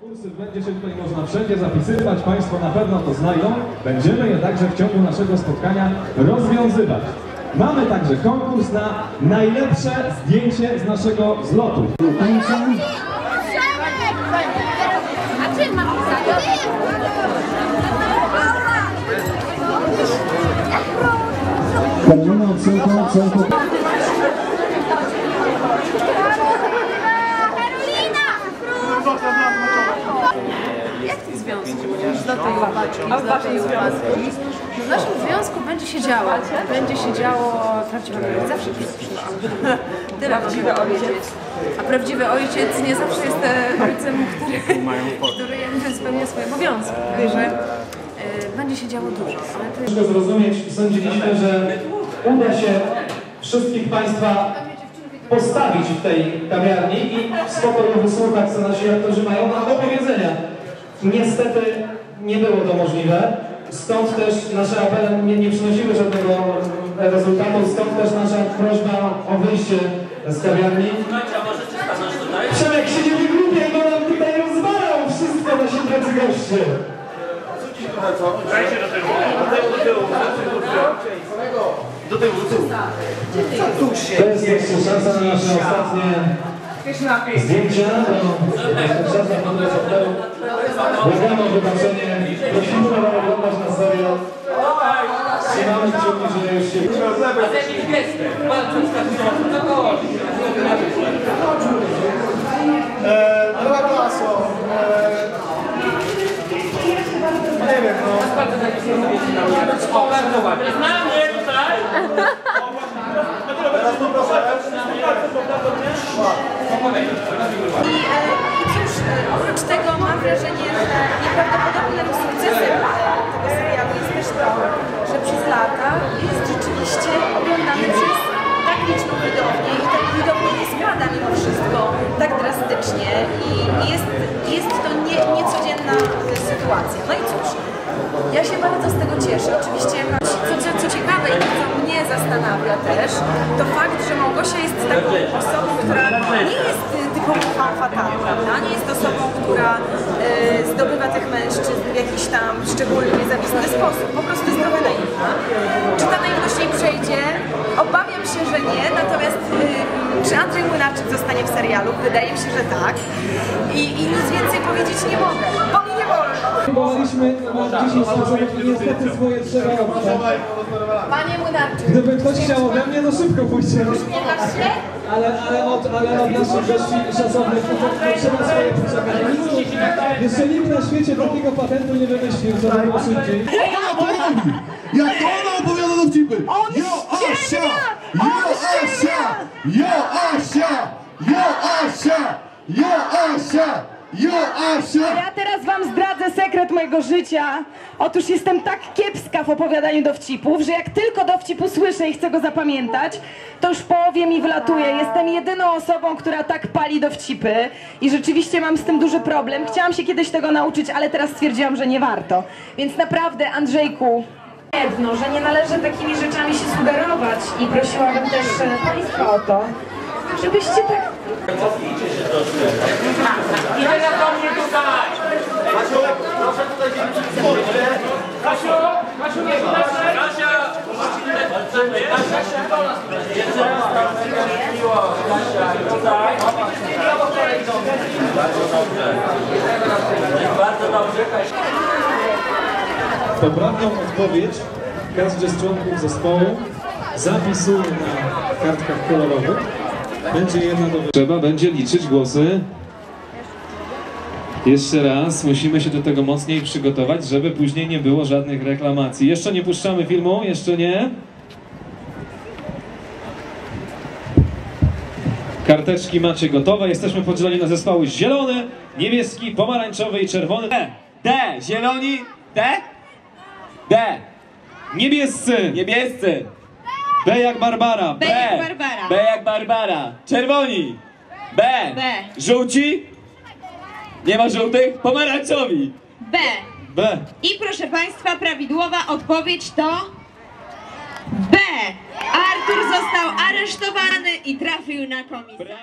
Konkursy będzie się tutaj można wszędzie zapisywać, Państwo na pewno to znają. Będziemy je także w ciągu naszego spotkania rozwiązywać. Mamy także konkurs na najlepsze zdjęcie z naszego zlotu. A czym mam A w waszym związku? W naszym związku będzie się działo. Będzie się działo prawdziwe ojciec. Zawsze przyszło. Prawdziwy ojciec. A prawdziwy ojciec nie zawsze jest e, ojcem, który, który jakby spełnia swoje obowiązki. Także e, będzie się działo dużo. Ale to zrozumieć, sądziliśmy, że uda się wszystkich Państwa postawić w tej kawiarni i w spokoju wysłuchać, co nasi aktorzy mają nam do powiedzenia. Niestety nie było to możliwe, stąd też nasze apele nie, nie przynosiły żadnego rezultatu, stąd też nasza prośba o wyjście z kawiarni. Przemek się nie wygłupia, bo nam tutaj rozwalał wszystko nasi drodzy goście. Dajcie do tyłu, do tyłu, do tyłu, do tyłu, do tyłu. To jest jeszcze szansa na nasze ostatnie zdjęcia do Krzysztofa Fotografera. Błagamy o wybaczenie. Prosimy Pana oglądać na serial. Trzymamy kciuki, że już się... Droga klaso, nie wiem, no. Teraz I, cóż, e, oprócz tego mam wrażenie, że nieprawdopodobnym sukcesem tego serialu jest też to, że przez lata jest rzeczywiście oglądany przez tak liczną widownię i tak widownia nie spada mimo wszystko tak drastycznie i jest, jest to nie, niecodzienna sytuacja. No i cóż, ja się bardzo z tego cieszę. Oczywiście, jakaś, co, co, co ciekawe i co mnie zastanawia też, to fakt, że Małgosia jest taką osobą, która nie jest y, typową fatale, prawda? Nie jest osobą, która y, zdobywa tych mężczyzn w jakiś tam szczególnie niezawistny sposób. Po prostu jest trochę naiwna. Czy ta naiwność jej przejdzie? Obawiam się, że nie, natomiast y, czy Andrzej Młynarczyk zostanie w serialu? Wydaje mi się, że tak. I, I nic więcej powiedzieć nie mogę, Próbowaliśmy na 10 sposobów i niestety swoje trzeba robić. Panie Młynarczyk, Gdyby ktoś chciał ode mnie, no szybko uśmiechasz się? Ale, ale, od, ale od naszych gości szacownych to, to trzeba swoje poczekać. Nic, jeszcze nikt na świecie takiego patentu nie wymyślił, żeby było szybciej. Ona to robi! Jak ona opowiada dowcipy! Jo Asia! Jo Asia! Jo Asia! Jo Asia! Jo Asia! Jo Asia! Ja teraz wam zdradzę sekret mojego życia. Otóż jestem tak kiepska w opowiadaniu dowcipów, że jak tylko dowcip usłyszę i chcę go zapamiętać, to już w połowie mi wylatuje. Jestem jedyną osobą, która tak pali dowcipy i rzeczywiście mam z tym duży problem. Chciałam się kiedyś tego nauczyć, ale teraz stwierdziłam, że nie warto. Więc naprawdę, Andrzejku, jedno, że nie należy takimi rzeczami się sugerować i prosiłabym też e, Państwa o to, żebyście tak Poprawną odpowiedź każdy z członków zespołu zapisuje na kartkach kolorowych. Będzie jedna do Trzeba będzie liczyć głosy. Jeszcze raz, musimy się do tego mocniej przygotować, żeby później nie było żadnych reklamacji. Jeszcze nie puszczamy filmu, jeszcze nie. Karteczki macie gotowe. Jesteśmy podzieleni na zespoły zielony, niebieski, pomarańczowy i czerwony. D. D. Zieloni. D. D. Niebiescy! Niebiescy. B jak Barbara. B. B jak Barbara. Czerwoni. B. B. Żółci. Nie ma żółtych? Pomarańczowi. B. B. I proszę Państwa, prawidłowa odpowiedź to B. Artur został aresztowany i trafił na komisję.